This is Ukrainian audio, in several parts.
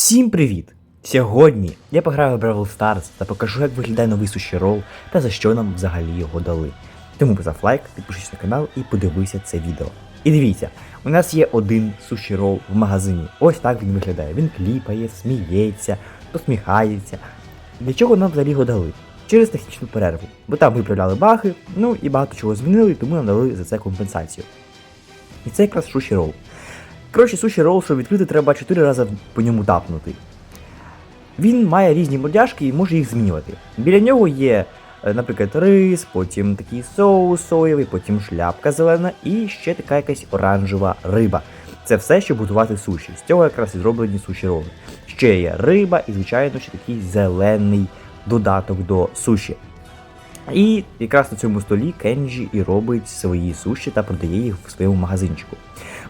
Всім привіт! Сьогодні я пограю в Brawl Stars та покажу, як виглядає новий суші рол та за що нам взагалі його дали. Тому постав лайк, підпишись на канал і подивися це відео. І дивіться, у нас є один суші рол в магазині. Ось так він виглядає. Він кліпає, сміється, посміхається. Для чого нам взагалі його дали? Через технічну перерву. Бо там виправляли баги, ну і багато чого змінили, тому нам дали за це компенсацію. І це якраз суші рол. Коротше, суші рол, щоб відкрити, треба 4 рази по ньому тапнути. Він має різні мордяшки і може їх змінювати. Біля нього є, е, наприклад, рис, потім такий соус соєвий, потім шляпка зелена і ще така якась оранжева риба. Це все, щоб готувати суші. З цього якраз і зроблені суші роли. Ще є риба і, звичайно, ще такий зелений додаток до суші. І якраз на цьому столі Кенджі і робить свої суші та продає їх в своєму магазинчику.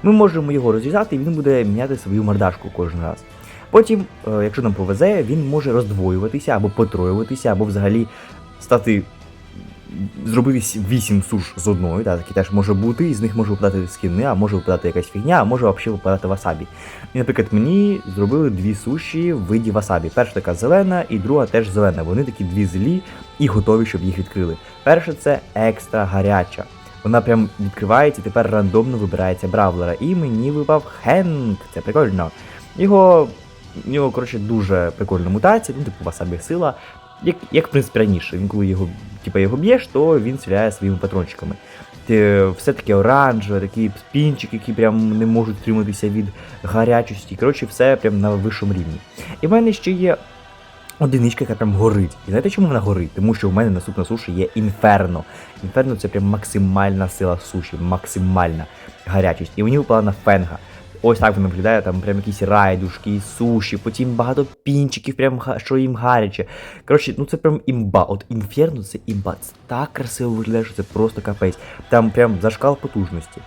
Ми можемо його розв'язати, і він буде міняти свою мордашку кожен раз. Потім, е, якщо нам повезе, він може роздвоюватися або потроюватися, або взагалі стати. Зробив 8 суш з одною, да, такі теж може бути, і з них може випадати скіни, а може випадати якась фігня, а може взагалі випадати васабі. І, наприклад, мені зробили дві суші в виді васабі. Перша така зелена, і друга теж зелена. Вони такі дві злі і готові, щоб їх відкрили. Перша це екстра гаряча. Вона прям відкривається, і тепер рандомно вибирається бравлера. І мені випав Хенк. Це прикольно. Його. У нього, коротше, дуже прикольна мутація, ну, типу васабі сила. Як, як в принципі раніше, він коли його, типу, його б'єш, то він стріляє своїми патрончиками. Те, все таке оранжеве, такі спінчики, які прям не можуть триматися від гарячості. Коротше, все прям на вищому рівні. І в мене ще є одиничка, яка прям горить. І знаєте, чому вона горить? Тому що в мене наступна суші є інферно. Інферно це прям максимальна сила суші, максимальна гарячість. І мені випала на фенга. Ось так воно виглядає, там прям якісь райдушки, суші, потім багато пінчиків, прям що їм гаряче. Коротше, ну це прям імба. От інферно це імба. Це так красиво виглядає, що це просто капець. Там прям зашкал потужності.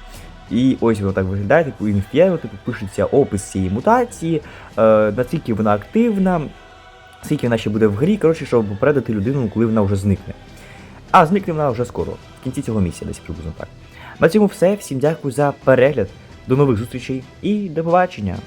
І ось воно так виглядає, типу інферно, типу пишеться опис цієї мутації, е, наскільки вона активна, скільки вона ще буде в грі, коротше, щоб попередити людину, коли вона вже зникне. А зникне вона вже скоро, в кінці цього місяця, десь приблизно так. На цьому все. Всім дякую за перегляд. До нових зустрічей і до побачення!